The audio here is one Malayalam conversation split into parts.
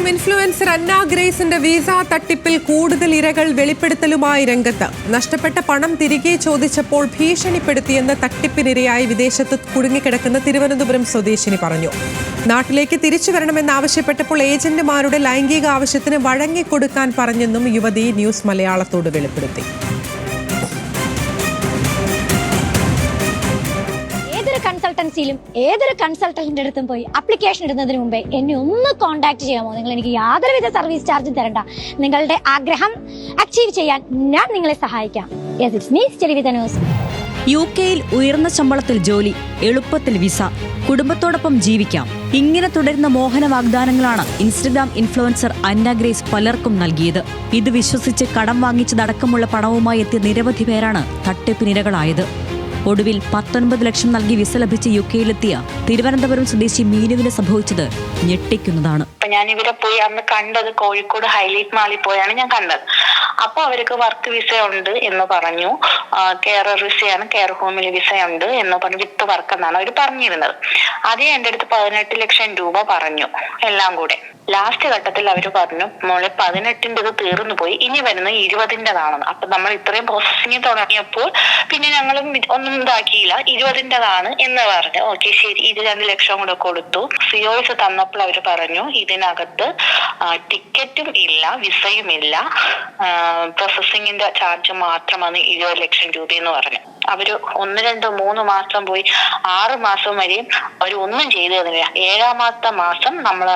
ഇൻസ്റ്റഗ്രാം ഇൻഫ്ലുവൻസർ അന്ന ഗ്രേസിന്റെ വിസ തട്ടിപ്പിൽ കൂടുതൽ ഇരകൾ വെളിപ്പെടുത്തലുമായി രംഗത്ത്. നഷ്ടപ്പെട്ട പണം തിരികെ ചോദിച്ചപ്പോൾ ഭീഷണിപ്പെടുത്തിയെന്ന് തട്ടിപ്പിനിരയായി വിദേശത്ത് കുടുങ്ങിക്കിടക്കുന്ന തിരുവനന്തപുരം സ്വദേശിനി പറഞ്ഞു. നാട്ടിലേക്ക് തിരിച്ചു വരണമെന്നാവശ്യപ്പെട്ടപ്പോൾ ഏജന്റുമാരുടെ ലൈംഗിക ആവശ്യത്തിന് വഴങ്ങിക്കൊടുക്കാൻ പറഞ്ഞെന്നും യുവതി ന്യൂസ് മലയാളത്തോട് വെളിപ്പെടുത്തി. കൺസൾട്ടൻസിയിലും ഏതൊരു കൺസൾട്ടന്റിന്റെ അടുത്തും പോയി അപ്ലിക്കേഷൻ ഇടുന്നതിന് മുമ്പേ എന്നെ ഒന്ന് കോൺടാക്ട് ചെയ്യാമോ? നിങ്ങൾ എനിക്ക് യാതൊരുവിധ സർവീസ് ചാർജും തരണ്ട. നിങ്ങളുടെ ആഗ്രഹം അച്ചീവ് ചെയ്യാൻ ഞാൻ നിങ്ങളെ സഹായിക്കാം. ന്യൂസ് യു കെയിൽ ഉയർന്ന ശമ്പളത്തിൽ ജോലി എളുപ്പത്തിൽ വിസ കുടുംബത്തോടൊപ്പം ജീവിക്കാം. ഇങ്ങനെ തുടരുന്ന മോഹന വാഗ്ദാനങ്ങളാണ് ഇൻസ്റ്റഗ്രാം ഇൻഫ്ലുവൻസർ അന്ന ഗ്രേസ് പലർക്കും നൽകിയത്. ഇത് വിശ്വസിച്ച് കടം വാങ്ങിച്ചതടക്കമുള്ള പണവുമായി എത്തിയ നിരവധി പേരാണ് തട്ടിപ്പിനിരകളായത് ഒടുവിൽ പത്തൊൻപത് ലക്ഷം നൽകി വിസ ലഭിച്ച് യു കെയിലെത്തിയ തിരുവനന്തപുരം സ്വദേശി മീനുവിന് സംഭവിച്ചത് ഞെട്ടിക്കുന്നതാണ്. ഞാൻ ഇവരെ പോയി അന്ന് കണ്ടത് കോഴിക്കോട് ഹൈലൈറ്റ് മാളിൽ പോയാണ് ഞാൻ കണ്ടത്. അപ്പൊ അവർക്ക് വർക്ക് വിസ ഉണ്ട് എന്ന് പറഞ്ഞു. കെയർ വിസയാണ് കെയർ ഹോമിൽ വിസ ഉണ്ട് എന്ന് പറഞ്ഞു വിത്ത് വർക്ക് എന്നാണ് അവർ പറഞ്ഞിരുന്നത്. അതേ എന്റെ അടുത്ത് പതിനെട്ട് ലക്ഷം രൂപ പറഞ്ഞു എല്ലാം കൂടെ. ലാസ്റ്റ് ഘട്ടത്തിൽ അവർ പറഞ്ഞു മോളെ പതിനെട്ടിന്റെ ഇത് തീർന്നു പോയി. ഇനി വരുന്നത് ഇരുപതിന്റെതാണെന്ന്. അപ്പൊ നമ്മൾ ഇത്രയും പ്രോസസ്സിങ് തുടങ്ങിയപ്പോൾ പിന്നെ ഞങ്ങളും ഇത് ഒന്നും ഇതാക്കിയില്ല. ഇരുപതിന്റെതാണ് എന്ന് പറഞ്ഞു. ഓക്കെ ശരി. ഇത് രണ്ട് ലക്ഷം കൂടെ കൊടുത്തു. സിയോസ് തന്നപ്പോൾ അവർ പറഞ്ഞു ഇതിനകത്ത് ടിക്കറ്റും ഇല്ല വിസയും ഇല്ല. പ്രോസസ്സിങ്ങിന്റെ ചാർജ് മാത്രമാണ് ഇരുപത് ലക്ഷം രൂപ എന്ന് പറഞ്ഞു അവർ ഒന്ന് രണ്ട് മൂന്ന് മാസം പോയി ആറ് മാസം വരെയും അവർ ഒന്നും ചെയ്തു തന്നില്ല. ഏഴാമത്തെ മാസം നമ്മൾ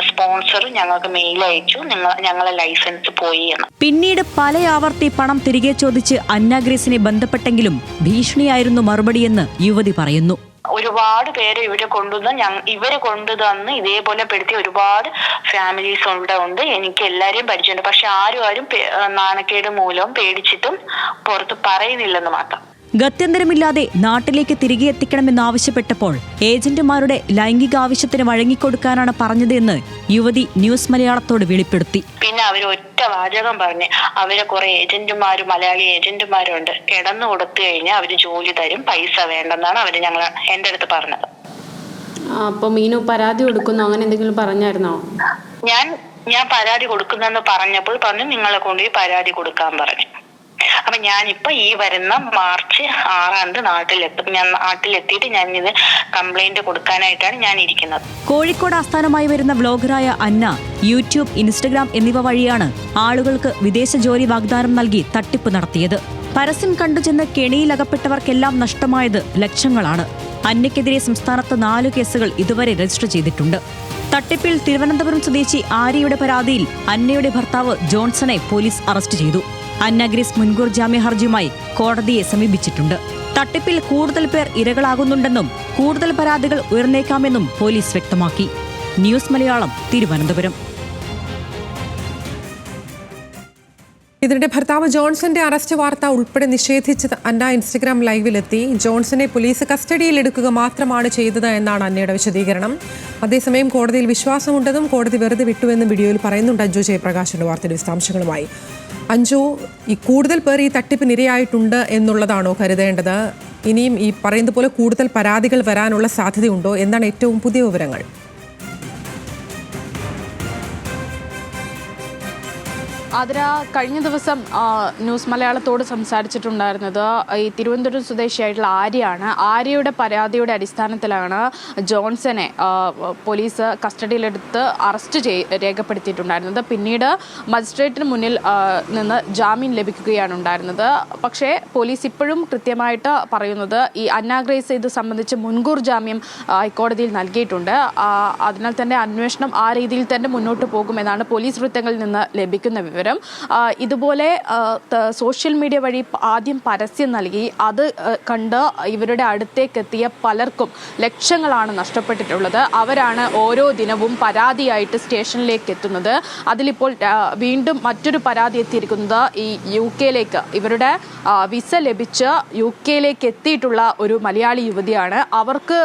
സ്പോൺസർ ഞങ്ങൾക്ക് മെയിൽ അയച്ചു. നിങ്ങൾ ഞങ്ങളെ ലൈസൻസ് പോയി എന്ന്. പിന്നീട് പല ആവർത്തി പണം തിരികെ ചോദിച്ച് അന്നാഗ്രേസിനെ ബന്ധപ്പെട്ടെങ്കിലും ഭീഷണിയായിരുന്നു മറുപടിയെന്ന് യുവതി പറയുന്നു. ഒരുപാട് പേര് ഇവർ കൊണ്ടുവന്ന് ഇവർ കൊണ്ടുതന്ന് ഇതേപോലെ പെടുത്തിയ ഒരുപാട് ഫാമിലീസ് ഇവിടെ ഉണ്ട്. എനിക്ക് എല്ലാരെയും പരിചയമുണ്ട്. പക്ഷെ ആരും ആരും നാണക്കേട് മൂലവും പേടിച്ചിട്ടും പുറത്ത് പറയുന്നില്ലെന്ന് മാത്രം. ഗത്യന്തരമില്ലാതെ നാട്ടിലേക്ക് തിരികെ എത്തിക്കണമെന്നാവശ്യപ്പെട്ടപ്പോൾ ഏജന്റുമാരുടെ ലൈംഗിക ആവശ്യത്തിന് വഴങ്ങിക്കൊടുക്കാനാണ് പറഞ്ഞതെന്ന് യുവതി ന്യൂസ് മലയാളത്തോട് വെളിപ്പെടുത്തി. പിന്നെ അവർ ഒറ്റ വാചകം പറഞ്ഞ് അവരെ കുറെ ഏജന്റുമാരും മലയാളി ഏജന്റുമാരും ഉണ്ട്. കിടന്നു കൊടുത്തു കഴിഞ്ഞാൽ അവർ ജോലി തരും പൈസ വേണ്ടെന്നാണ് അവർ ഞങ്ങൾ എന്റെ അടുത്ത് പറഞ്ഞത്. അപ്പൊ മീനു പരാതി കൊടുക്കുന്നു അങ്ങനെ എന്തെങ്കിലും പറഞ്ഞായിരുന്നോ? ഞാൻ ഞാൻ പരാതി കൊടുക്കുന്നെന്ന് പറഞ്ഞപ്പോൾ പറഞ്ഞു നിങ്ങളെ കൊണ്ടുപോയി പരാതി കൊടുക്കാൻ പറഞ്ഞു. അപ്പൊ ഞാനിപ്പോ ഈ വരുന്ന മാർച്ച് ആറാം തീയതി നാട്ടിലെത്തും. ഞാൻ നാട്ടിലെത്തിയിട്ട് ഞാൻ ഇത് കംപ്ലൈന്റ് കൊടുക്കാനായിട്ടാണ് ഞാൻ ഇരിക്കുന്നത് കോഴിക്കോട് ആസ്ഥാനമായി വരുന്ന വ്ലോഗറായ അന്ന യൂട്യൂബ് ഇൻസ്റ്റഗ്രാം എന്നിവ വഴിയാണ് ആളുകൾക്ക് വിദേശ ജോലി വാഗ്ദാനം നൽകി തട്ടിപ്പ് നടത്തിയത്. പരസ്യം കണ്ടുചെന്ന് കെണിയിലകപ്പെട്ടവർക്കെല്ലാം നഷ്ടമായത് ലക്ഷങ്ങളാണ്. അന്നയ്ക്കെതിരെ സംസ്ഥാനത്ത് നാല് കേസുകൾ ഇതുവരെ രജിസ്റ്റർ ചെയ്തിട്ടുണ്ട്. തട്ടിപ്പിൽ തിരുവനന്തപുരം സ്വദേശി ആര്യയുടെ പരാതിയിൽ അന്നയുടെ ഭർത്താവ് ജോൺസണെ പോലീസ് അറസ്റ്റ് ചെയ്തു. അന്ന ഗ്രീസ് മുൻകൂർ ജാമ്യ ഹർജിയുമായി കോടതിയെ സമീപിച്ചിട്ടുണ്ട്. തട്ടിപ്പിൽ കൂടുതൽ പേർ ഇരകളാകുന്നുണ്ടെന്നും കൂടുതൽ പരാതികൾ ഉയർന്നേക്കാമെന്നും പോലീസ് വ്യക്തമാക്കി. ന്യൂസ് മലയാളം തിരുവനന്തപുരം. ഇതിനിടെ ഭർത്താവ് ജോൺസന്റെ അറസ്റ്റ് വാർത്ത ഉൾപ്പെടെ നിഷേധിച്ച് അന്ന ഇൻസ്റ്റഗ്രാം ലൈവിലെത്തി. ജോൺസനെ പോലീസ് കസ്റ്റഡിയിൽ എടുക്കുക മാത്രമാണ് ചെയ്തത് എന്നാണ് അന്നയുടെ വിശദീകരണം. അതേസമയം കോടതിയിൽ വിശ്വാസമുണ്ടെന്നും കോടതി വെറുതെ വിട്ടുവെന്നും വീഡിയോയിൽ പറയുന്നുണ്ട് അഞ്ജു ജയപ്രകാശിന്റെ വാർത്തയുടെ വിശദാംശങ്ങളുമായി. അഞ്ജു ഈ കൂടുതൽ പേർ ഈ തട്ടിപ്പിനിരയായിട്ടുണ്ട് എന്നുള്ളതാണോ കരുതേണ്ടത്? ഇനിയും ഈ പറയുന്നത് പോലെ കൂടുതൽ പരാതികൾ വരാനുള്ള സാധ്യതയുണ്ടോ? എന്നാണ് ഏറ്റവും പുതിയ വിവരങ്ങൾ? അതിര കഴിഞ്ഞ ദിവസം ന്യൂസ് മലയാളത്തോട് സംസാരിച്ചിട്ടുണ്ടായിരുന്നത് ഈ തിരുവനന്തപുരം സ്വദേശിയായിട്ടുള്ള ആര്യയാണ്. ആര്യയുടെ പരാതിയുടെ അടിസ്ഥാനത്തിലാണ് ജോൺസനെ പോലീസ് കസ്റ്റഡിയിലെടുത്ത് അറസ്റ്റ് ചെയ് രേഖപ്പെടുത്തിയിട്ടുണ്ടായിരുന്നത്. പിന്നീട് മജിസ്ട്രേറ്റിന് മുന്നിൽ നിന്ന് ജാമ്യം ലഭിക്കുകയാണ് ഉണ്ടായിരുന്നത്. പക്ഷേ പോലീസ് ഇപ്പോഴും കൃത്യമായിട്ട് പറയുന്നത് ഈ അന്നാഗ്രേസ് ഇത് സംബന്ധിച്ച് മുൻകൂർ ജാമ്യം ഹൈക്കോടതിയിൽ നൽകിയിട്ടുണ്ട്. അതിനാൽ തന്നെ അന്വേഷണം ആ രീതിയിൽ തന്നെ മുന്നോട്ട് പോകുമെന്നാണ് പോലീസ് വൃത്തങ്ങളിൽ നിന്ന് ലഭിക്കുന്ന വിവരം. ആ, ഇതുപോലെ സോഷ്യൽ മീഡിയ വഴി ആദ്യം പരസ്യം നൽകി. അത് കണ്ട് ഇവരുടെ അടുത്തേക്ക് എത്തിയ പലർക്കും ലക്ഷങ്ങളാണ് നഷ്ടപ്പെട്ടിട്ടുള്ളത്. അവരാണ് ഓരോ ദിനവും പരാതിയായിട്ട് സ്റ്റേഷനിലേക്ക് എത്തുന്നത് അതിലിപ്പോൾ വീണ്ടും മറ്റൊരു പരാതി എത്തിയിരിക്കുന്നത് ഈ യു കെയിലേക്ക്. ഇവരുടെ വിസ ലഭിച്ച് യു കെയിലേക്ക് എത്തിയിട്ടുള്ള ഒരു മലയാളി യുവതിയാണ്. അവർക്ക്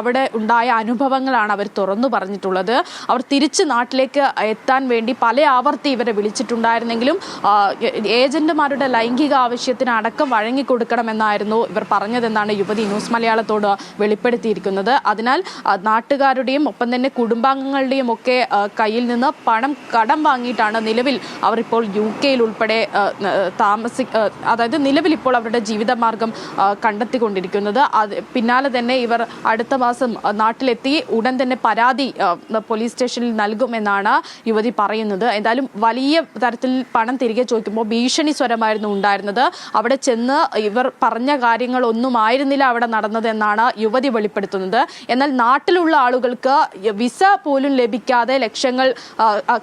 അവിടെ ഉണ്ടായ അനുഭവങ്ങളാണ് അവർ തുറന്നു പറഞ്ഞിട്ടുള്ളത്. അവർ തിരിച്ച് നാട്ടിലേക്ക് എത്താൻ വേണ്ടി പല ആവർത്തി ഇവരെ വിളിച്ചിട്ടുണ്ട്. ഏ- ഏജന്റുമാരുടെ ലൈംഗിക ആവശ്യത്തിന് അടക്കം വഴങ്ങിക്കൊടുക്കണമെന്നായിരുന്നു ഇവർ പറഞ്ഞതെന്നാണ് യുവതി ന്യൂസ് മലയാളത്തോട് വെളിപ്പെടുത്തിയിരിക്കുന്നത്. അതിനാൽ നാട്ടുകാരുടെയും ഒപ്പം തന്നെ കുടുംബാംഗങ്ങളുടെയും ഒക്കെ കയ്യിൽ നിന്ന് പണം കടം വാങ്ങിയിട്ടാണ് നിലവിൽ അവർ ഇപ്പോൾ യു കെയിൽ ഉൾപ്പെടെ താമസി അതായത് നിലവിൽ ഇപ്പോൾ അവരുടെ ജീവിതമാർഗം കണ്ടെത്തിക്കൊണ്ടിരിക്കുന്നത്. അത് പിന്നാലെ തന്നെ ഇവർ അടുത്ത മാസം നാട്ടിലെത്തി ഉടൻ തന്നെ പരാതി പോലീസ് സ്റ്റേഷനിൽ നൽകുമെന്നാണ് യുവതി പറയുന്നത്. എന്തായാലും വലിയ തരത്തിൽ പണം തിരികെ ചോദിക്കുമ്പോൾ ഭീഷണി സ്വരമായിരുന്നു ഉണ്ടായിരുന്നത്. അവിടെ ചെന്ന് ഇവർ പറഞ്ഞ കാര്യങ്ങളൊന്നും ആയിരുന്നില്ല അവിടെ നടന്നതെന്നാണ് യുവതി വെളിപ്പെടുത്തുന്നത്. എന്നാൽ നാട്ടിലുള്ള ആളുകൾക്ക് വിസ പോലും ലഭിക്കാതെ ലക്ഷങ്ങൾ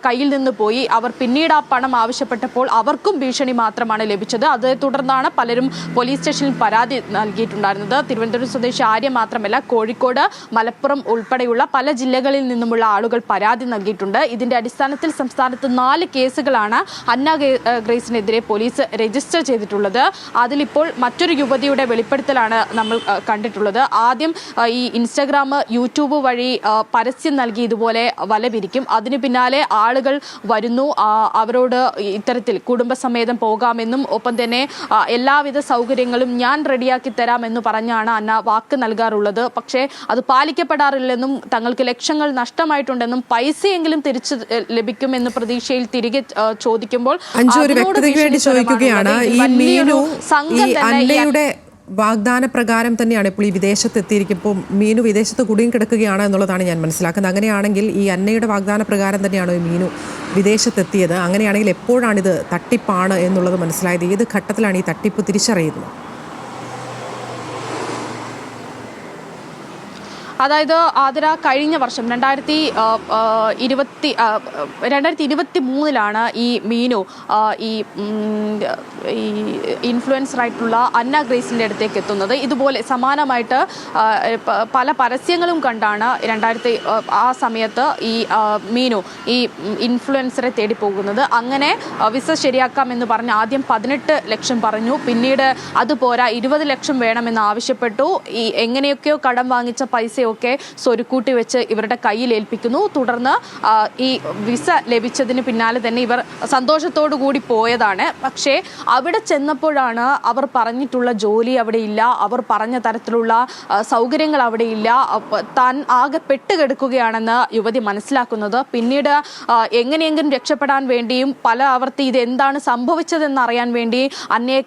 കയ്യിൽ നിന്ന് പോയി. അവർ പിന്നീട് ആ പണം ആവശ്യപ്പെട്ടപ്പോൾ അവർക്കും ഭീഷണി മാത്രമാണ് ലഭിച്ചത്. അതേ തുടർന്നാണ് പലരും പോലീസ് സ്റ്റേഷനിൽ പരാതി നൽകിയിട്ടുണ്ടായിരുന്നത്. തിരുവനന്തപുരം സ്വദേശി ആര്യ മാത്രമല്ല കോഴിക്കോട് മലപ്പുറം ഉൾപ്പെടെയുള്ള പല ജില്ലകളിൽ നിന്നുമുള്ള ആളുകൾ പരാതി നൽകിയിട്ടുണ്ട്. ഇതിന്റെ അടിസ്ഥാനത്തിൽ സംസ്ഥാനത്ത് നാല് കേസുകളാണ് അന്ന ഗേ- ഗ്രേസിനെതിരെ പോലീസ് രജിസ്റ്റർ ചെയ്തിട്ടുള്ളത്. അതിലിപ്പോൾ മറ്റൊരു യുവതിയുടെ വെളിപ്പെടുത്തലാണ് നമ്മൾ കണ്ടിട്ടുള്ളത്. ആദ്യം ഈ ഇൻസ്റ്റഗ്രാം യൂട്യൂബ് വഴി പരസ്യം നൽകി ഇതുപോലെ വല വിരിക്കും അതിന് പിന്നാലെ ആളുകൾ വരുന്നു. അവരോട് ഇത്തരത്തിൽ കുടുംബസമേതം പോകാമെന്നും ഒപ്പം തന്നെ എല്ലാവിധ സൗകര്യങ്ങളും ഞാൻ റെഡിയാക്കി തരാമെന്ന് പറഞ്ഞാണ് അന്ന വാക്ക് നൽകാറുള്ളത്. പക്ഷേ അത് പാലിക്കപ്പെടാറില്ലെന്നും തങ്ങൾക്ക് ലക്ഷങ്ങൾ നഷ്ടമായിട്ടുണ്ടെന്നും പൈസയെങ്കിലും തിരിച്ചു ലഭിക്കുമെന്ന് പ്രതീക്ഷയിൽ തിരികെ ചോദിക്കുമ്പോൾ ഒരു വ്യക്തതയ്ക്ക് വേണ്ടി ചോദിക്കുകയാണ്. ഈ മീനു അന്നയുടെ വാഗ്ദാന പ്രകാരം തന്നെയാണ് ഇപ്പോൾ ഈ വിദേശത്ത് എത്തിയിരിക്കുമ്പോൾ മീനു വിദേശത്ത് കുടുങ്ങി കിടക്കുകയാണ് എന്നുള്ളതാണ് ഞാൻ മനസ്സിലാക്കുന്നത്. അങ്ങനെയാണെങ്കിൽ ഈ അന്നയുടെ വാഗ്ദാന പ്രകാരം തന്നെയാണോ ഈ മീനു വിദേശത്തെത്തിയത്? അങ്ങനെയാണെങ്കിൽ എപ്പോഴാണിത് തട്ടിപ്പാണ് എന്നുള്ളത് മനസ്സിലായത്? ഏത് ഘട്ടത്തിലാണ് ഈ തട്ടിപ്പ് തിരിച്ചറിയുന്നത്? അതായത് ആതിര കഴിഞ്ഞ വർഷം രണ്ടായിരത്തി ഇരുപത്തി രണ്ടായിരത്തി ഇരുപത്തി മൂന്നിലാണ് ഈ മീനു ഈ ഇൻഫ്ലുവൻസർ ആയിട്ടുള്ള അന്ന ഗ്രേസിന്റെ അടുത്തേക്ക് എത്തുന്നത്. ഇതുപോലെ സമാനമായിട്ട് പല പരസ്യങ്ങളും കണ്ടാണ് രണ്ടായിരത്തി ആ, സമയത്ത് ഈ മീനു ഈ ഇൻഫ്ലുവൻസറെ തേടി പോകുന്നത്. അങ്ങനെ വിസ ശരിയാക്കാം എന്ന് പറഞ്ഞ് ആദ്യം പതിനെട്ട് ലക്ഷം പറഞ്ഞു. പിന്നീട് അത് പോരാ ഇരുപത് ലക്ഷം വേണമെന്ന് ആവശ്യപ്പെട്ടു. ഈ എങ്ങനെയൊക്കെയോ കടം വാങ്ങിച്ച പൈസയൊക്കെ സ്വരുക്കൂട്ടി വെച്ച് ഇവരുടെ കയ്യിൽ ഏൽപ്പിക്കുന്നു. തുടർന്ന് ഈ വിസ ലഭിച്ചതിന് പിന്നാലെ തന്നെ ഇവർ സന്തോഷത്തോടു കൂടി പോയതാണ്. പക്ഷേ അവിടെ ചെന്നപ്പോഴാണ് അവർ പറഞ്ഞിട്ടുള്ള ജോലി അവിടെ ഇല്ല. അവർ പറഞ്ഞ തരത്തിലുള്ള സൗകര്യങ്ങൾ അവിടെ ഇല്ല. താൻ ആകെ പെട്ടുകിടക്കുകയാണെന്ന് യുവതി മനസ്സിലാക്കുന്നത്. പിന്നീട് എങ്ങനെയെങ്കിലും രക്ഷപ്പെടാൻ വേണ്ടിയും പല ആവർത്തി ഇത് എന്താണ് സംഭവിച്ചതെന്ന് അറിയാൻ വേണ്ടി അന്നയെ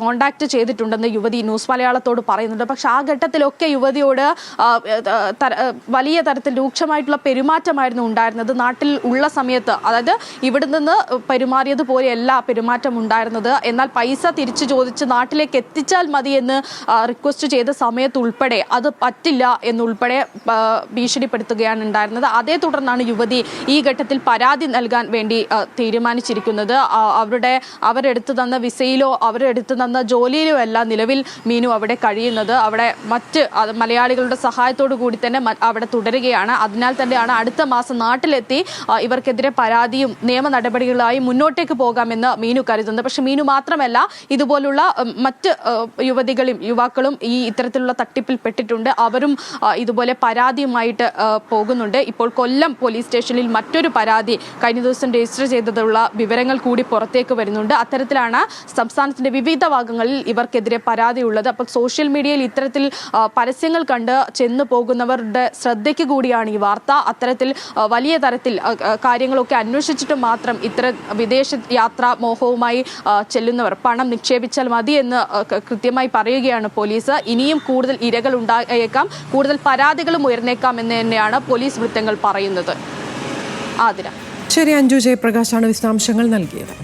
കോണ്ടാക്ട് ചെയ്തിട്ടുണ്ടെന്ന് യുവതി ന്യൂസ് മലയാളത്തോട് പറയുന്നുണ്ട്. പക്ഷെ ആ ഘട്ടത്തിലൊക്കെ യുവതിയോട് വലിയ തരത്തിൽ രൂക്ഷമായിട്ടുള്ള പെരുമാറ്റമായിരുന്നു ഉണ്ടായിരുന്നത്. നാട്ടിൽ ഉള്ള സമയത്ത് അതായത് ഇവിടെ നിന്ന് പെരുമാറിയതുപോലെയല്ല പെരുമാറ്റം ഉണ്ടായിരുന്നത്. എന്നാൽ പൈസ തിരിച്ചു ചോദിച്ച് നാട്ടിലേക്ക് എത്തിച്ചാൽ മതി എന്ന് റിക്വസ്റ്റ് ചെയ്ത സമയത്ത് ഉൾപ്പെടെ അത് പറ്റില്ല എന്നുൾപ്പെടെ ഭീഷണിപ്പെടുത്തുകയാണ് ഉണ്ടായിരുന്നത്. അതേ തുടർന്നാണ് യുവതി ഈ ഘട്ടത്തിൽ പരാതി നൽകാൻ വേണ്ടി തീരുമാനിച്ചിരിക്കുന്നത്. അവരുടെ അവരെടുത്തു തന്ന വിസയിലോ അവരെടുത്തു തന്ന ജോലിയിലോ അല്ല നിലവിൽ മീനു അവിടെ കഴിയുന്നത്. അവിടെ മറ്റ് മലയാളികളുടെ സഹായത്തോടു കൂടി തന്നെ അവിടെ തുടരുകയാണ്. അതിനാൽ തന്നെയാണ് അടുത്ത മാസം നാട്ടിലെത്തി ഇവർക്കെതിരെ പരാതിയും നിയമ നടപടികളായി മുന്നോട്ടേക്ക് പോകാമെന്ന് മീനു കരുതുന്നത് പക്ഷെ മീനു മാത്രമല്ല ഇതുപോലുള്ള മറ്റ് യുവതികളും യുവാക്കളും ഈ ഇത്തരത്തിലുള്ള തട്ടിപ്പിൽ പെട്ടിട്ടുണ്ട്. അവരും ഇതുപോലെ പരാതിയുമായിട്ട് പോകുന്നുണ്ട്. ഇപ്പോൾ കൊല്ലം പോലീസ് സ്റ്റേഷനിൽ മറ്റൊരു പരാതി കഴിഞ്ഞ ദിവസം രജിസ്റ്റർ ചെയ്തതുള്ള വിവരങ്ങൾ കൂടി പുറത്തേക്ക് വരുന്നുണ്ട്. അത്തരത്തിലാണ് സംസ്ഥാനത്തിന്റെ വിവിധ ഭാഗങ്ങളിൽ ഇവർക്കെതിരെ പരാതിയുള്ളത്. അപ്പോൾ സോഷ്യൽ മീഡിയയിൽ ഇത്തരത്തിൽ പരസ്യങ്ങൾ കണ്ട് ചെന്നു പോകുന്നവരുടെ ശ്രദ്ധയ്ക്ക് കൂടിയാണ് ഈ വാർത്ത. അത്തരത്തിൽ വലിയ തരത്തിൽ കാര്യങ്ങളൊക്കെ അന്വേഷിച്ചിട്ട് മാത്രം ഇത്ര വിദേശ യാത്രാ മോഹവുമായി ചെല്ലുന്നവർ. പണം നിക്ഷേപിച്ചാൽ മതി എന്ന് കൃത്യമായി പറയുകയാണ് പോലീസ്. ഇനിയും കൂടുതൽ ഇരകൾ ഉണ്ടായേക്കാം കൂടുതൽ പരാതികളും ഉയർന്നേക്കാം എന്ന് തന്നെയാണ് പോലീസ് വൃത്തങ്ങൾ പറയുന്നത്. ആതിര. ശരി അഞ്ജു ജയപ്രകാശാണ് വിശദാംശങ്ങൾ നൽകിയത്.